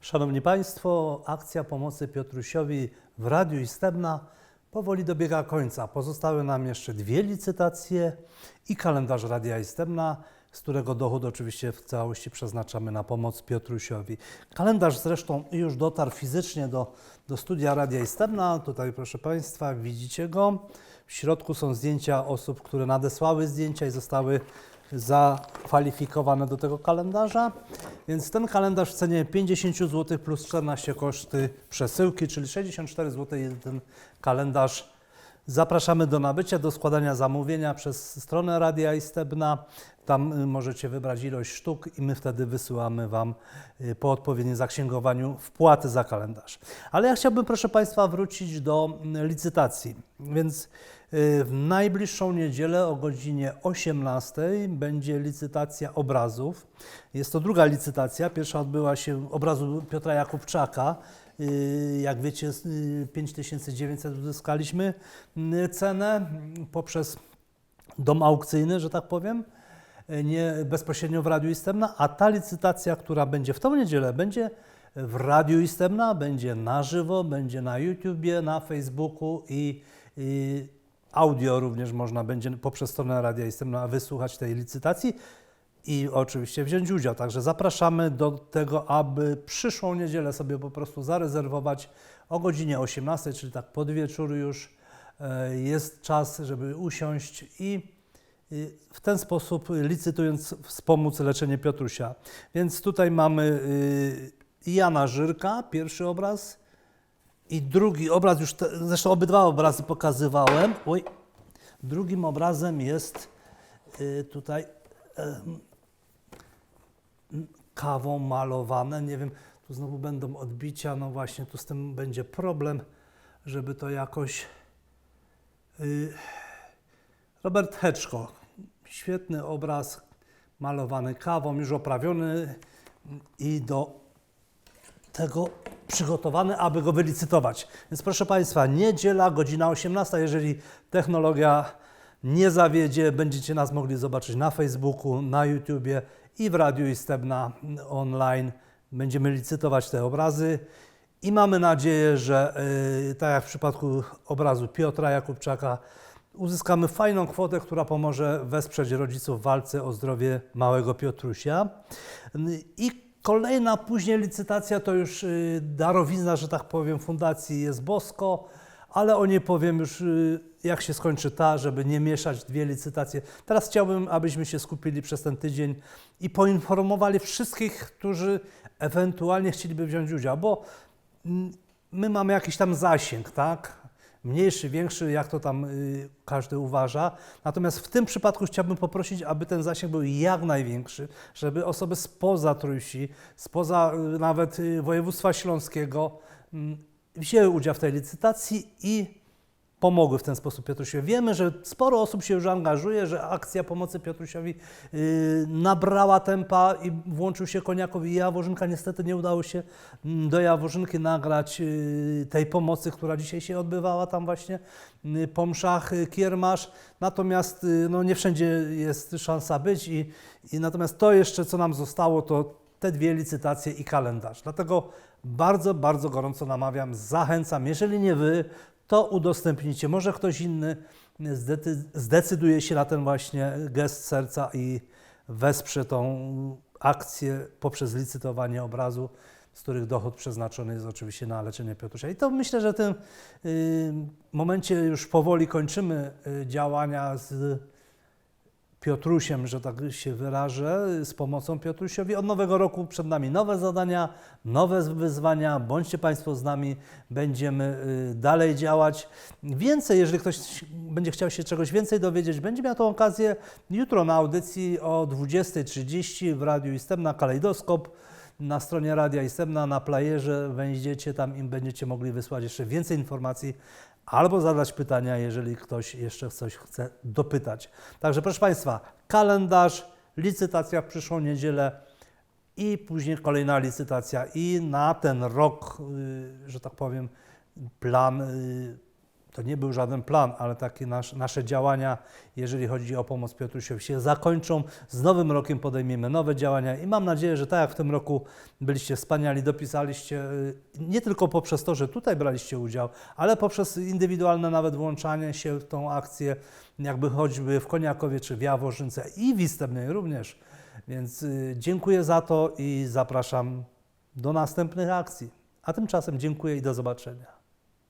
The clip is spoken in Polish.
Szanowni Państwo, akcja pomocy Piotrusiowi w Radiu Istebna powoli dobiega końca. Pozostały nam jeszcze dwie licytacje i kalendarz Radia Istebna, z którego dochód oczywiście w całości przeznaczamy na pomoc Piotrusiowi. Kalendarz zresztą już dotarł fizycznie do, do studia Radia Istebna. Tutaj proszę Państwa, widzicie go. W środku są zdjęcia osób, które nadesłały zdjęcia i zostały zakwalifikowane do tego kalendarza. Więc ten kalendarz w cenie 50 zł plus 14 koszty przesyłki, czyli 64 zł jest ten kalendarz. Zapraszamy do nabycia, do składania zamówienia przez stronę Radia Istebna. Tam y, możecie wybrać ilość sztuk i my wtedy wysyłamy Wam y, po odpowiednim zaksięgowaniu wpłaty za kalendarz. Ale ja chciałbym, proszę Państwa, wrócić do mm, licytacji. Więc y, w najbliższą niedzielę o godzinie 18 będzie licytacja obrazów. Jest to druga licytacja. Pierwsza odbyła się obrazu Piotra Jakubczaka. Y, Jak wiecie, z- y, 5900 uzyskaliśmy y, cenę poprzez dom aukcyjny, że tak powiem, y, nie bezpośrednio w Radiu Istebna, a ta licytacja, która będzie w tą niedzielę, będzie w Radiu Istebna, będzie na żywo, będzie na YouTubie, na Facebooku i, i audio również można będzie poprzez stronę Radia Istebna wysłuchać tej licytacji i oczywiście wziąć udział. Także zapraszamy do tego, aby przyszłą niedzielę sobie po prostu zarezerwować o godzinie 18, czyli tak pod wieczór już e, jest czas, żeby usiąść i i w ten sposób licytując wspomóc leczenie Piotrusia. Więc tutaj mamy y, Jana Żyrka, pierwszy obraz i drugi obraz, już te, zresztą obydwa obrazy pokazywałem. Oj. Drugim obrazem jest y, tutaj em, kawą malowane. Nie wiem, tu znowu będą odbicia. No właśnie, tu z tym będzie problem, żeby to jakoś. y, Robert Heczko. Świetny obraz, malowany kawą, już oprawiony i do tego przygotowany, aby go wylicytować. Więc proszę Państwa, niedziela, godzina 18. Jeżeli technologia nie zawiedzie, będziecie nas mogli zobaczyć na Facebooku, na YouTubie i w Radiu Istebna online. Będziemy licytować te obrazy i mamy nadzieję, że yy, tak jak w przypadku obrazu Piotra Jakubczaka, uzyskamy fajną kwotę, która pomoże wesprzeć rodziców w walce o zdrowie małego Piotrusia. I kolejna później licytacja to już y, darowizna, że tak powiem, Fundacji Jest Bosko, ale o niej powiem już y, jak się skończy ta, żeby nie mieszać dwie licytacje. Teraz chciałbym, abyśmy się skupili przez ten tydzień i poinformowali wszystkich, którzy ewentualnie chcieliby wziąć udział, bo mm, my mamy jakiś tam zasięg, tak? Mniejszy, większy, jak to tam y, każdy uważa. Natomiast w tym przypadku chciałbym poprosić, aby ten zasięg był jak największy, żeby osoby spoza Trójsi, spoza y, nawet y, województwa śląskiego mm, wzięły udział w tej licytacji i pomogły w ten sposób Piotrusiowi. Wiemy, że sporo osób się już angażuje, że akcja pomocy Piotrusiowi yy, nabrała tempa i włączył się Koniakow i Jaworzynka. Niestety nie udało się mm, do Jaworzynki nagrać yy, tej pomocy, która dzisiaj się odbywała tam właśnie yy, po mszach Kiermasz. Natomiast no, nie wszędzie jest szansa być i, i natomiast to jeszcze, co nam zostało, to te dwie licytacje i kalendarz. Dlatego bardzo, bardzo gorąco namawiam, zachęcam, jeżeli nie wy, to udostępnijcie. Może ktoś inny zdecyduje się na ten właśnie gest serca i wesprze tą akcję poprzez licytowanie obrazu, z których dochód przeznaczony jest oczywiście na leczenie Piotrusia. I to myślę, że w tym y, momencie już powoli kończymy y, działania z Piotrusiem, że tak się wyrażę, z pomocą Piotrusiowi. Od nowego roku przed nami nowe zadania, nowe wyzwania. Bądźcie Państwo z nami, będziemy y, dalej działać. Więcej, jeżeli ktoś będzie chciał się czegoś więcej dowiedzieć, będzie miał tą okazję jutro na audycji o 20.30 w Radiu Istebna Kalejdoskop. Na stronie Radia Istebna, na playerze wejdziecie tam i będziecie mogli wysłać jeszcze więcej informacji albo zadać pytania, jeżeli ktoś jeszcze coś chce dopytać. Także proszę Państwa, kalendarz, licytacja w przyszłą niedzielę i później kolejna licytacja i na ten rok, y, że tak powiem, plan y, to nie był żaden plan, ale takie nasz, nasze działania, jeżeli chodzi o pomoc Piotrusiowi, się zakończą. Z nowym rokiem podejmiemy nowe działania i mam nadzieję, że tak jak w tym roku byliście wspaniali, dopisaliście y, nie tylko poprzez to, że tutaj braliście udział, ale poprzez indywidualne nawet włączanie się w tą akcję, jakby choćby w Koniakowie czy w Jaworzynce i w Istebnej również. Więc y, dziękuję za to i zapraszam do następnych akcji. A tymczasem dziękuję i do zobaczenia.